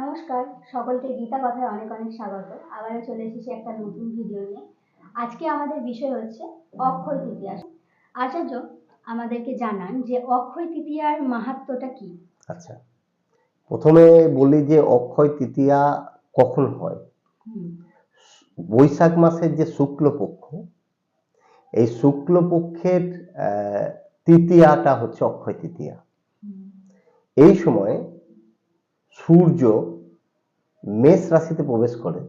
নমস্কার সকলকে গীতা কথায় অনেক অনেক স্বাগত। আবারও চলে এসেছি একটা নতুন ভিডিও নিয়ে। আজকে আমাদের বিষয় হচ্ছে অক্ষয় তৃতীয়া। আচার্য আমাদেরকে জানান যে অক্ষয় তৃতীয়ার মাহাত্ম্যটা কি? আচ্ছা প্রথমে বলি যে অক্ষয় তৃতীয়া কখন হয়? বৈশাখ মাসের যে শুক্লপক্ষ এই শুক্লপক্ষের তৃতীয়াটা হচ্ছে অক্ষয় তৃতীয়া। এই সময়ে সূর্য মেষ রাশিতে প্রবেশ করে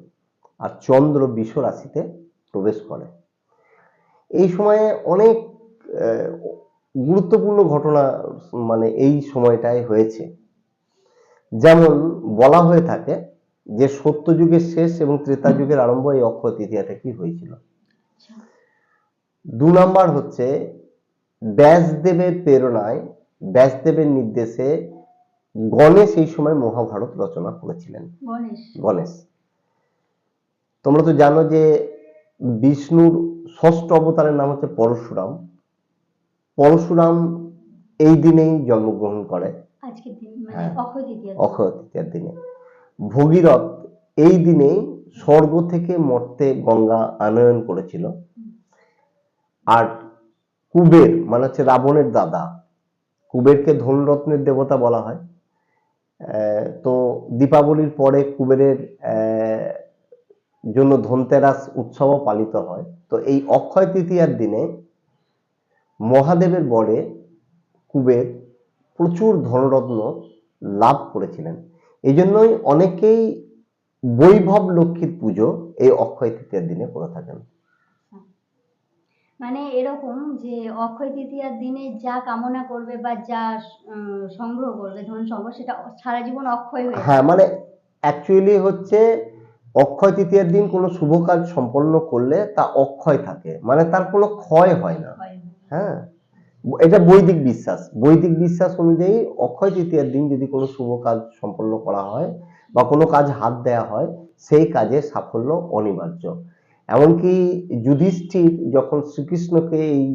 আর চন্দ্র বিষ রাশিতে প্রবেশ করে। এই সময়ে অনেক গুরুত্বপূর্ণ ঘটনা মানে এই সময়টায় হয়েছে। যেমন বলা হয়ে থাকে যে সত্যযুগের শেষ এবং ত্রেতা যুগের আরম্ভ এই অক্ষয় তৃতীয়া থেকেই হয়েছিল? আচ্ছা, দু নাম্বার হচ্ছে ব্যাসদেবের প্রেরণায় ব্যাসদেবের নির্দেশে গণেশ এই সময় মহাভারত রচনা করেছিলেন। গণেশ। তোমরা তো জানো যে বিষ্ণুর ষষ্ঠ অবতারের নাম হচ্ছে পরশুরাম। পরশুরাম এই দিনেই জন্মগ্রহণ করে। মানে হ্যাঁ। অক্ষয় তৃতীয়ার দিনে। ভগীরথ এই দিনেই স্বর্গ থেকে মর্তে গঙ্গা আনয়ন করেছিল। আর কুবের মানে হচ্ছে রাবণের দাদা কুবেরকে ধনরত্নের দেবতা বলা হয়। তো দীপাবলির পরে কুবেরের জন্য ধনতেরাস উৎসবও পালিত হয়। তো এই অক্ষয় তৃতীয়ার দিনে মহাদেবের বরে কুবের প্রচুর ধনরত্ন লাভ করেছিলেন। এই জন্যই অনেকেই বৈভব লক্ষ্মীর পুজো এই অক্ষয় তৃতীয়ার দিনে করে থাকেন। মানে এরকম যে অক্ষয় তৃতীয়ার দিনে যা কামনা করবে বা যা সংগ্রহ করবে ধন সম্পদ সেটা সারা জীবন অক্ষয় হয়ে হ্যাঁ মানে অ্যাকচুয়ালি হচ্ছে অক্ষয় তৃতীয়ার দিন কোনো শুভ কাজ সম্পন্ন করলে তা অক্ষয় থাকে। মানে তার কোনো ক্ষয় হয় না। হ্যাঁ। এটা বৈদিক বিশ্বাস। বৈদিক বিশ্বাস অনুযায়ী অক্ষয় তৃতীয়ার দিন যদি কোনো শুভ কাজ সম্পন্ন করা হয় বা কোনো কাজ হাত দেওয়া হয় সেই কাজে সাফল্য অনিবার্য। এমনকি যুধিষ্ঠির যখন শ্রীকৃষ্ণকে এই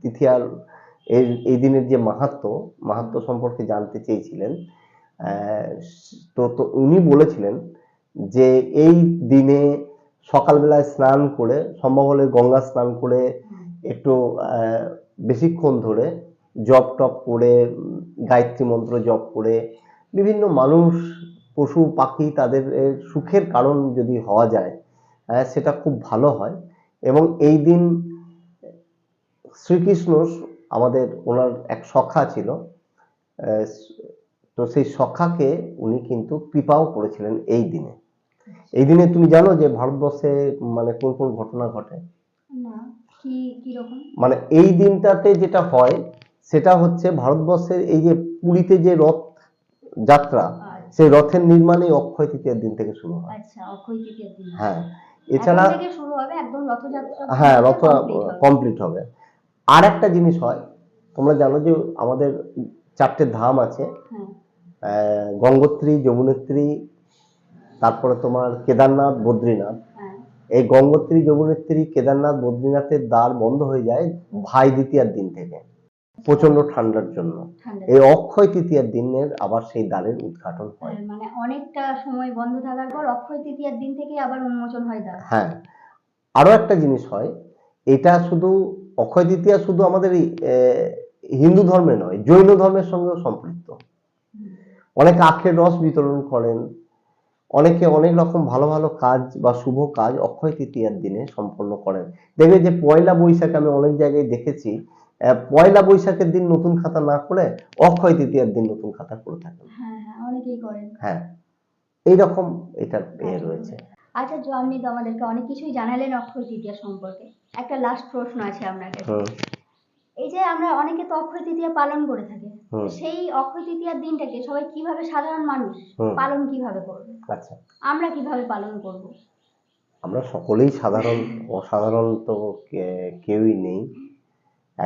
তৃতীয়ার এই এই দিনের যে মাহাত্ম্য মাহাত্ম্য সম্পর্কে জানতে চেয়েছিলেন তো তো উনি বলেছিলেন যে এই দিনে সকালবেলায় স্নান করে সম্ভব হলে গঙ্গা স্নান করে একটু বেশিক্ষণ ধরে জপ টপ করে গায়ত্রী মন্ত্র জপ করে বিভিন্ন মানুষ পশু পাখি তাদের সুখের কারণ যদি হওয়া যায় সেটা খুব ভালো হয়। এবং এই দিন শ্রীকৃষ্ণ আমাদের ওনার এক সখা ছিল। তো সেই সখাকে উনি কিন্তু কৃপাও করেছিলেন এই দিনে। এই দিনে তুমি জানো যে ভারতবর্ষে মানে কোন কোন ঘটনা ঘটে? মানে এই দিনটাতে যেটা হয় সেটা হচ্ছে ভারতবর্ষের এই যে পুরীতে যে রথ যাত্রা আচ্ছা। সেই রথের নির্মাণ অক্ষয় তৃতীয়ার দিন থেকে শুরু হয়। আচ্ছা হ্যাঁ। এছাড়া শুরু হবে একদম রথযাত্রা হ্যাঁ রথ কমপ্লিট হবে। আর একটা জিনিস হয় তোমরা জানো যে আমাদের চারটে ধাম আছে। হ্যাঁ। আহ, গঙ্গোত্রী যমুনেত্রী তারপরে তোমার কেদারনাথ বদ্রীনাথ। হ্যাঁ। এই গঙ্গোত্রী যমুনেত্রী কেদারনাথ বদ্রীনাথের দ্বার বন্ধ হয়ে যায় ভাই দ্বিতীয়ার দিন থেকে। প্রচণ্ড ঠান্ডার জন্য। এই অক্ষয় তৃতীয়ার দিনের আবার সেই দ্বারের উদ্ঘাটন হয়। হ্যাঁ, মানে অনেকটা সময় বন্ধ থাকার পর অক্ষয় তৃতীয়ার দিন থেকে আবার উন্মোচন হয় দ্বার হ্যাঁ আরও একটা জিনিস হয় এটা শুধু অক্ষয় তৃতীয়া শুধু আমাদের হিন্দু ধর্মে নয় জৈন ধর্মের সঙ্গেও সম্পৃক্ত। অনেকে আখের রস বিতরণ করেন অনেকে অনেক রকম ভালো ভালো কাজ বা শুভ কাজ অক্ষয় তৃতীয়ার দিনে সম্পন্ন করেন। দেখবে যে পয়লা বৈশাখ আমি অনেক জায়গায় দেখেছি পয়লা বৈশাখের দিন নতুন খাতা না করে অক্ষয় তৃতীয়ার দিন নতুন খাতা করে থাকেন। হ্যাঁ হ্যাঁ হ্যাঁ এইরকম এটার এ রয়েছে। আচ্ছা জো তো আমাদেরকে অনেক কিছুই জানালেন অক্ষয় তৃতীয়া সম্পর্কে। একটা লাস্ট প্রশ্ন আছে আপনার কাছে এই যে আমরা অনেকে তো অক্ষয় তৃতীয়া পালন করে থাকি সেই অক্ষয় তৃতীয়ার দিনটাকে সবাই কীভাবে সাধারণ মানুষ পালন কীভাবে করবে? আচ্ছা। আমরা কীভাবে পালন করব? আমরা সকলেই সাধারণ অসাধারণ তো কেউই নেই।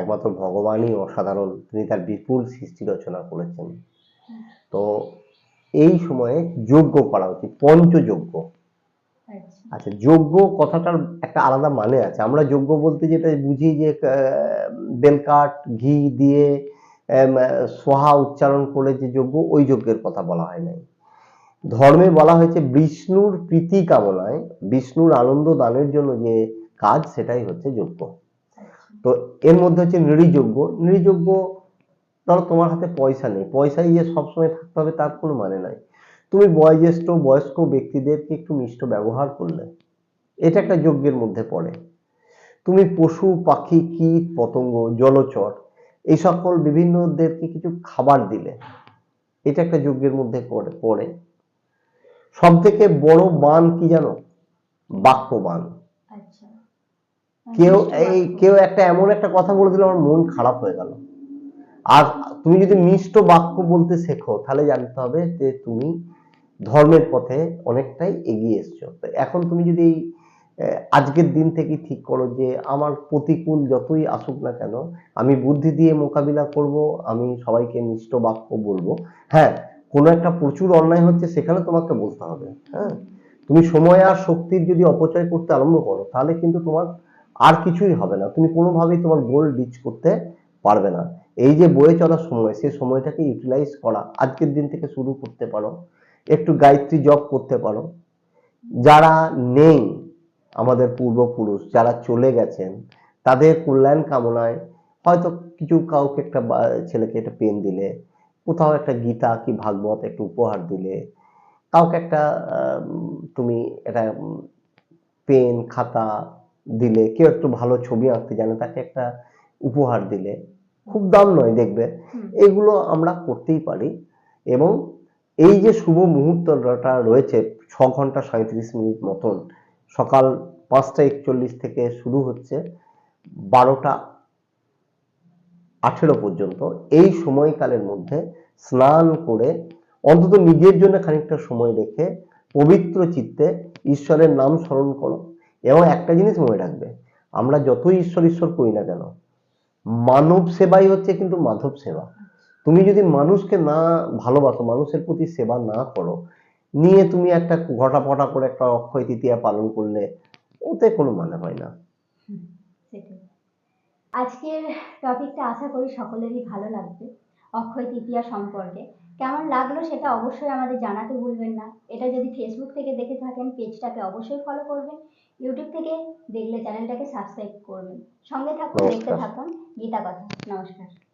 একমাত্র ভগবানই অসাধারণ। তিনি তার বিপুল সৃষ্টি রচনা করেছেন। তো এই সময়ে যজ্ঞ করা উচিত পঞ্চযজ্ঞ। আচ্ছা। আচ্ছা যজ্ঞ কথাটার একটা আলাদা মানে আছে। আমরা যজ্ঞ বলতে যেটা বুঝি যে বেলকাঠ ঘি দিয়ে সোহা উচ্চারণ করে যে যজ্ঞ ওই যজ্ঞের কথা বলা হয় নাই। ধর্মে বলা হয়েছে বিষ্ণুর প্রীতি কামনায় বিষ্ণুর আনন্দ দানের জন্য যে কাজ সেটাই হচ্ছে যজ্ঞ। তো এর মধ্যে হচ্ছে নৃযজ্ঞ নৃযজ্ঞ ধরো তোমার হাতে পয়সা নেই। পয়সাই যে সবসময় থাকতে হবে, তার কোনো মানে নাই। তুমি বয়োজ্যেষ্ঠ, বয়স্ক ব্যক্তিদেরকে একটু মিষ্ট ব্যবহার করলে, এটা একটা যজ্ঞের মধ্যে পড়ে। তুমি পশু, পাখি, কীট, পতঙ্গ, জলচর, এই সকল বিভিন্নদেরকে কিছু খাবার দিলে, এটা একটা যজ্ঞের মধ্যে পড়ে পড়ে। সব থেকে বড় বান কি জানো? বাক্য বান আচ্ছা কেউ এই কেউ একটা এমন একটা কথা বলে দিল আমার মন খারাপ হয়ে গেল। আর তুমি যদি মিষ্ট বাক্য বলতে শেখো তাহলে জানতে হবে যে তুমি ধর্মের পথে অনেকটাই এগিয়ে এসছো। তো এখন তুমি যদি এই, আজকের দিন থেকে ঠিক করো যে আমার প্রতিকূল যতই আসুক না কেন আমি বুদ্ধি দিয়ে মোকাবিলা করব আমি সবাইকে মিষ্ট বাক্য বলব। হ্যাঁ কোনো একটা প্রচুর অন্যায় হচ্ছে সেখানে তোমাকে বলতে হবে। হ্যাঁ তুমি সময় আর শক্তির যদি অপচয় করতে আরম্ভ করো তাহলে কিন্তু তোমার আর কিছুই হবে না। তুমি কোনোভাবেই তোমার গোল রিচ করতে পারবে না। এই যে বয়ে চলার সময় সেই সময়টাকে ইউটিলাইজ করা, আজকের দিন থেকে শুরু করতে পারো। একটু গায়ত্রী জব করতে পারো। যারা নেই আমাদের পূর্বপুরুষ, যারা চলে গেছেন, তাদের কল্যাণ কামনায় হয়তো কিছু কাউকে একটা ছেলেকে একটা পেন দিলে, কোথাও একটা গীতা কি ভাগবত একটু উপহার দিলে, কাউকে একটা তুমি একটা পেন খাতা দিলে কেউ একটু ভালো ছবি আঁকতে জানে তাকে একটা উপহার দিলে খুব দাম নয় দেখবে। এগুলো আমরা করতেই পারি এবং এই যে শুভ মুহূর্তটা রয়েছে ছ ঘণ্টা সাঁত্রিশ মিনিট মতন সকাল পাঁচটা একচল্লিশ থেকে শুরু হচ্ছে বারোটা আঠেরো পর্যন্ত এই সময়কালের মধ্যে স্নান করে অন্তত নিজের জন্য খানিকটা সময় রেখে পবিত্র চিত্তে ঈশ্বরের নাম স্মরণ করো। এবং একটা জিনিস মনে রাখবে, আমরা যতই ঈশ্বর ঈশ্বর করি না কেন, মানব সেবাই হচ্ছে কিন্তু মাধব সেবা। তুমি যদি মানুষকে না ভালোবাসো, মানুষের প্রতি সেবা না করো, নিয়ে তুমি একটা ঘটাপটা করে একটা অক্ষয় তৃতীয়া পালন করলে, ওতে কোনো মানে হয় না। আজকের টপিকটা আশা করি সকলেরই ভালো লাগবে, অক্ষয় তৃতীয়া সম্পর্কে। কেমন লাগল সেটা অবশ্যই আমাদের জানাতে ভুলবেন না। এটা যদি ফেসবুক থেকে দেখে থাকেন পেজটাকে অবশ্যই ফলো করবেন। ইউটিউব থেকে দেখলে চ্যানেলটাকে সাবস্ক্রাইব করবেন। সঙ্গে থাকুন দেখতে থাকুন। গীতা কথা। নমস্কার।